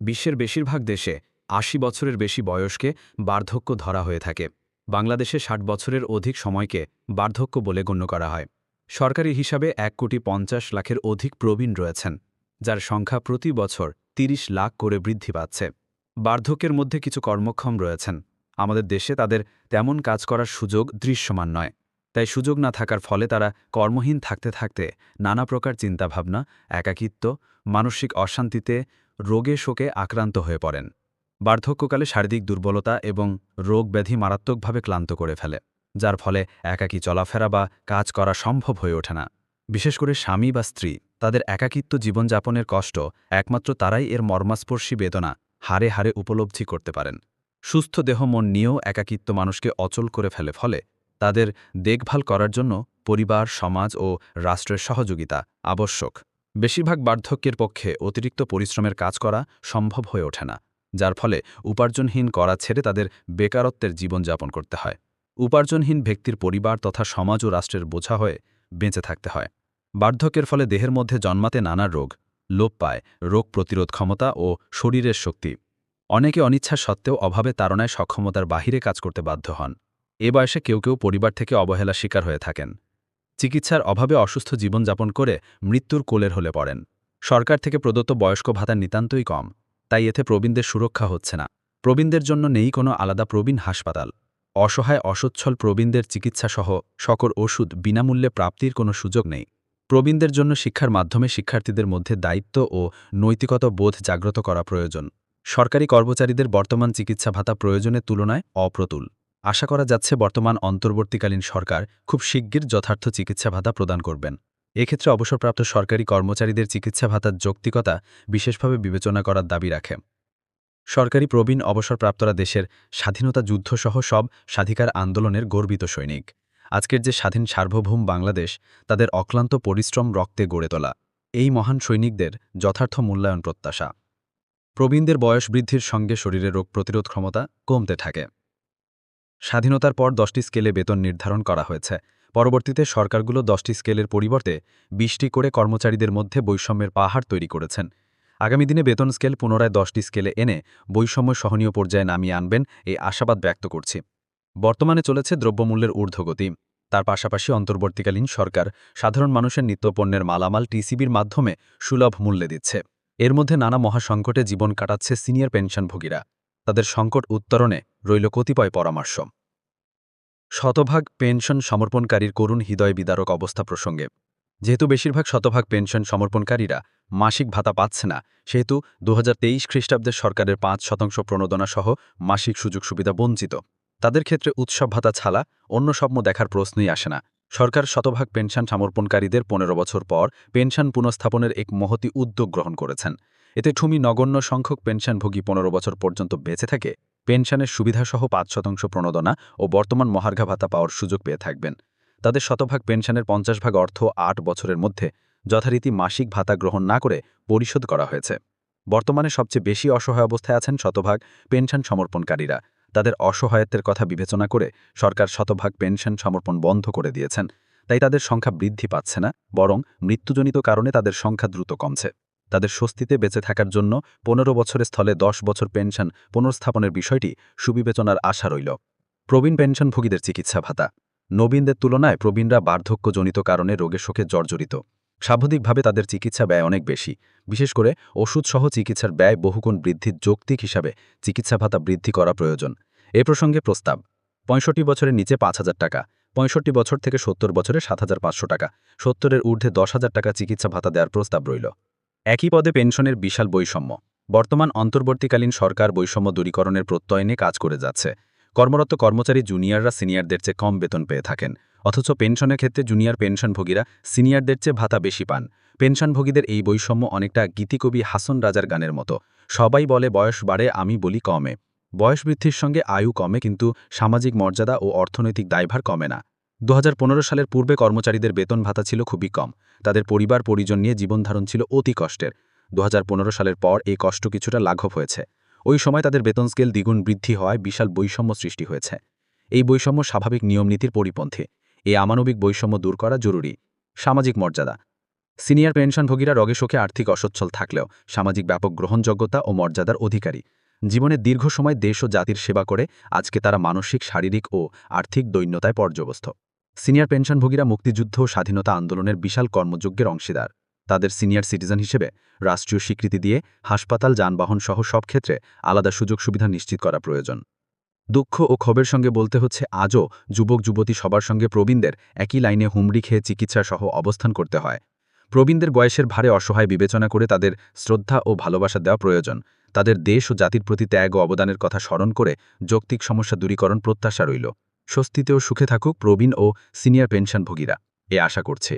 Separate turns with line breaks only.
বিশ্বের বেশিরভাগ দেশে আশি বছরের বেশি বয়সকে বার্ধক্য ধরা হয়ে থাকে। বাংলাদেশে ষাট বছরের অধিক সময়কে বার্ধক্য বলে গণ্য করা হয়। সরকারি হিসাবে এক কোটি পঞ্চাশ লাখের অধিক প্রবীণ রয়েছেন, যার সংখ্যা প্রতি বছর ৩০ লাখ করে বৃদ্ধি পাচ্ছে। বার্ধক্যের মধ্যে কিছু কর্মক্ষম রয়েছেন। আমাদের দেশে তাদের তেমন কাজ করার সুযোগ দৃশ্যমান নয়। তাই সুযোগ না থাকার ফলে তারা কর্মহীন থাকতে থাকতে নানা প্রকার চিন্তাভাবনা, একাকিত্ব, মানসিক অশান্তিতে রোগে শোকে আক্রান্ত হয়ে পড়েন। বার্ধক্যকালে শারীরিক দুর্বলতা এবং রোগ ব্যাধি মারাত্মকভাবে ক্লান্ত করে ফেলে, যার ফলে একাকী চলাফেরা বা কাজ করা সম্ভব হয়ে ওঠে না। বিশেষ করে স্বামী বা স্ত্রী, তাদের একাকিত্ব জীবনযাপনের কষ্ট একমাত্র তারাই এর মর্মাস্পর্শী বেদনা হারে হারে উপলব্ধি করতে পারেন। সুস্থ দেহ, মন নিয়েও একাকিত্ব মানুষকে অচল করে ফেলে, ফলে তাদের দেখভাল করার জন্য পরিবার, সমাজ ও রাষ্ট্রের সহযোগিতা আবশ্যক। বেশিরভাগ বার্ধক্যের পক্ষে অতিরিক্ত পরিশ্রমের কাজ করা সম্ভব হয়ে ওঠে না, যার ফলে উপার্জনহীন করা ছেড়ে তাদের বেকারত্বের জীবনযাপন করতে হয়। উপার্জনহীন ব্যক্তির পরিবার তথা সমাজ ও রাষ্ট্রের বোঝা হয়ে বেঁচে থাকতে হয়। বার্ধক্যের ফলে দেহের মধ্যে জন্মাতে নানা রোগ, লোপ পায়, রোগ প্রতিরোধ ক্ষমতা ও শরীরের শক্তি। অনেকে অনিচ্ছা সত্ত্বেও অভাবে তারণায় সক্ষমতার বাহিরে কাজ করতে বাধ্য হন। এ বয়সে কেউ কেউ পরিবার থেকে অবহেলা শিকার হয়ে থাকেন। চিকিৎসার অভাবে অসুস্থ জীবনযাপন করে মৃত্যুর কোলের হলে পড়েন। সরকার থেকে প্রদত্ত বয়স্ক ভাতা নিতান্তই কম, তাই এতে প্রবীণদের সুরক্ষা হচ্ছে না। প্রবীণদের জন্য নেই কোনো আলাদা প্রবীণ হাসপাতাল। অসহায়, অসচ্ছল প্রবীণদের চিকিৎসাসহ সকল ওষুধ বিনামূল্যে প্রাপ্তির কোনো সুযোগ নেই। প্রবীণদের জন্য শিক্ষার মাধ্যমে শিক্ষার্থীদের মধ্যে দায়িত্ব ও নৈতিকতা বোধ জাগ্রত করা প্রয়োজন। সরকারি কর্মচারীদের বর্তমান চিকিৎসা ভাতা প্রয়োজনের তুলনায় অপ্রতুল। আশা করা যাচ্ছে বর্তমান অন্তর্বর্তীকালীন সরকার খুব শিগগির যথার্থ চিকিৎসা ভাতা প্রদান করবেন। এক্ষেত্রে অবসরপ্রাপ্ত সরকারি কর্মচারীদের চিকিৎসা ভাতার যৌক্তিকতা বিশেষভাবে বিবেচনা করার দাবি রাখে। সরকারি প্রবীণ অবসরপ্রাপ্তরা দেশের স্বাধীনতা যুদ্ধসহ সব স্বাধিকার আন্দোলনের গর্বিত সৈনিক। আজকের যে স্বাধীন সার্বভৌম বাংলাদেশ, তাদের অক্লান্ত পরিশ্রম রক্তে গড়ে তোলা। এই মহান সৈনিকদের যথার্থ মূল্যায়ন প্রত্যাশা। প্রবীণদের বয়স বৃদ্ধির সঙ্গে শরীরে রোগ প্রতিরোধ ক্ষমতা কমতে থাকে। স্বাধীনতার পর দশটি স্কেলে বেতন নির্ধারণ করা হয়েছে। পরবর্তীতে সরকারগুলো দশটি স্কেলের পরিবর্তে বিশটি করে কর্মচারীদের মধ্যে বৈষম্যের পাহাড় তৈরি করেছেন। আগামী দিনে বেতন স্কেল পুনরায় দশটি স্কেলে এনে বৈষম্য সহনীয় পর্যায়ে নামিয়ে আনবেন এই আশাবাদ ব্যক্ত করছি। বর্তমানে চলেছে দ্রব্যমূল্যের ঊর্ধ্বগতি। তার পাশাপাশি অন্তর্বর্তীকালীন সরকার সাধারণ মানুষের নিত্যপণ্যের মালামাল টিসিবির মাধ্যমে সুলভ মূল্যে দিচ্ছে। এর মধ্যে নানা মহাসংকটে জীবন কাটাচ্ছে সিনিয়র পেনশনভোগীরা। তাদের সংকট উত্তরণে রইল কতিপয় পরামর্শ। শতভাগ পেনশন সমর্পণকারীর করুণ হৃদয় বিদারক অবস্থা প্রসঙ্গে। যেহেতু বেশিরভাগ শতভাগ পেনশন সমর্পণকারীরা মাসিক ভাতা পাচ্ছে না, সেহেতু দু খ্রিস্টাব্দের সরকারের পাঁচ শতাংশ প্রণোদনা সহ মাসিক সুযোগ সুবিধা বঞ্চিত। তাদের ক্ষেত্রে উৎসব ভাতা ছাড়া অন্য স্বপ্ন দেখার প্রশ্নই আসে না। সরকার শতভাগ পেনশন সমর্পণকারীদের পনেরো বছর পর পেনশন পুনঃস্থাপনের এক মহতি উদ্যোগ গ্রহণ করেছেন। এতে ঠুমি নগণ্য সংখ্যক পেনশনভোগী পনেরো বছর পর্যন্ত বেঁচে থাকে, পেনশনের সুবিধাসহ পাঁচ শতাংশ প্রণোদনা ও বর্তমান মহার্ঘা ভাতা পাওয়ার সুযোগ পেয়ে থাকবেন। তাদের শতভাগ পেনশনের পঞ্চাশ ভাগ অর্থ আট বছরের মধ্যে যথারীতি মাসিক ভাতা গ্রহণ না করে পরিশোধ করা হয়েছে। বর্তমানে সবচেয়ে বেশি অসহায় অবস্থায় আছেন শতভাগ পেনশন সমর্পণকারীরা। তাদের অসহায়ত্বের কথা বিবেচনা করে সরকার শতভাগ পেনশন সমর্পণ বন্ধ করে দিয়েছেন। তাই তাদের সংখ্যা বৃদ্ধি পাচ্ছে না, বরং মৃত্যুজনিত কারণে তাদের সংখ্যা দ্রুত কমছে। তাদের স্বস্তিতে বেঁচে থাকার জন্য পনেরো বছরের স্থলে দশ বছর পেনশন পুনর্স্থাপনের বিষয়টি সুবিবেচনার আশা রইল। প্রবীণ পেনশনভোগীদের চিকিৎসা ভাতা। নবীনদের তুলনায় প্রবীণরা বার্ধক্যজনিত কারণে রোগের শোকে জর্জরিত। স্বাভাবিকভাবে তাদের চিকিৎসা ব্যয় অনেক বেশি। বিশেষ করে ওষুধসহ চিকিৎসার ব্যয় বহুগুণ বৃদ্ধির যৌক্তিক হিসাবে চিকিৎসা ভাতা বৃদ্ধি করা প্রয়োজন। এ প্রসঙ্গে প্রস্তাব। পঁয়ষট্টি বছরের নিচে পাঁচ হাজার টাকা। পঁয়ষট্টি বছর থেকে সত্তর বছরে সাত হাজার পাঁচশো টাকা। সত্তরের ঊর্ধ্বে দশ হাজার টাকা চিকিৎসা ভাতা দেওয়ার প্রস্তাব রইল। একই পদে পেনশনের বিশাল বৈষম্য। বর্তমান অন্তর্বর্তীকালীন সরকার বৈষম্য দূরীকরণের প্রত্যয়নে কাজ করে যাচ্ছে। কর্মরত কর্মচারী জুনিয়ররা সিনিয়রদের চেয়ে কম বেতন পেয়ে থাকেন। অথচ পেনশনের ক্ষেত্রে জুনিয়র পেনশনভোগীরা সিনিয়রদের চেয়ে ভাতা বেশি পান। পেনশনভোগীদের এই বৈষম্য অনেকটা গীতিকবি হাসন রাজার গানের মতো। সবাই বলে, বয়স বাড়ে, আমি বলি কমে। বয়স বৃদ্ধির সঙ্গে আয়ু কমে, কিন্তু সামাজিক মর্যাদা ও অর্থনৈতিক দায়ভার কমে না। দু হাজার পনেরো সালের পূর্বে কর্মচারীদের বেতন ভাতা ছিল খুবই কম। তাদের পরিবার পরিজন নিয়ে জীবনধারণ ছিল অতি কষ্টের। দুহাজার পনেরো সালের পর এই কষ্ট কিছুটা লাঘব হয়েছে। ওই সময় তাদের বেতন স্কেল দ্বিগুণ বৃদ্ধি হওয়ায় বিশাল বৈষম্য সৃষ্টি হয়েছে। এই বৈষম্য স্বাভাবিক নিয়মনীতির পরিপন্থী। এই আমানবিক বৈষম্য দূর করা জরুরি। সামাজিক মর্যাদা। সিনিয়র পেনশনভোগীরা রোগে শোকে আর্থিক অসচ্ছল থাকলেও সামাজিক ব্যাপক গ্রহণযোগ্যতা ও মর্যাদার অধিকারী। জীবনের দীর্ঘ সময় দেশ ও জাতির সেবা করে আজকে তারা মানসিক, শারীরিক ও আর্থিক দৈন্যতায় পর্যবস্ত। সিনিয়র পেনশনভোগীরা মুক্তিযুদ্ধ ও স্বাধীনতা আন্দোলনের বিশাল কর্মযজ্ঞের অংশীদার। তাদের সিনিয়র সিটিজেন হিসেবে রাষ্ট্রীয় স্বীকৃতি দিয়ে হাসপাতাল যানবাহন সহ সব ক্ষেত্রে আলাদা সুযোগ সুবিধা নিশ্চিত করা প্রয়োজন। দুঃখ ও ক্ষোভের সঙ্গে বলতে হচ্ছে, আজও যুবক যুবতী সবার সঙ্গে প্রবীণদের একই লাইনে হুমড়ি খেয়ে চিকিৎসা সহ অবস্থান করতে হয়। প্রবীণদের বয়সের ভারে অসহায় বিবেচনা করে তাদের শ্রদ্ধা ও ভালোবাসা দেওয়া প্রয়োজন। তাদের দেশ ও জাতির প্রতি ত্যাগ ও অবদানের কথা স্মরণ করে যৌক্তিক সমস্যা দূরীকরণ প্রত্যাশা রইল। স্বস্তিতে ও সুখে থাকুক প্রবীণ ও সিনিয়র পেনশনভোগীরা এ আশা করছে।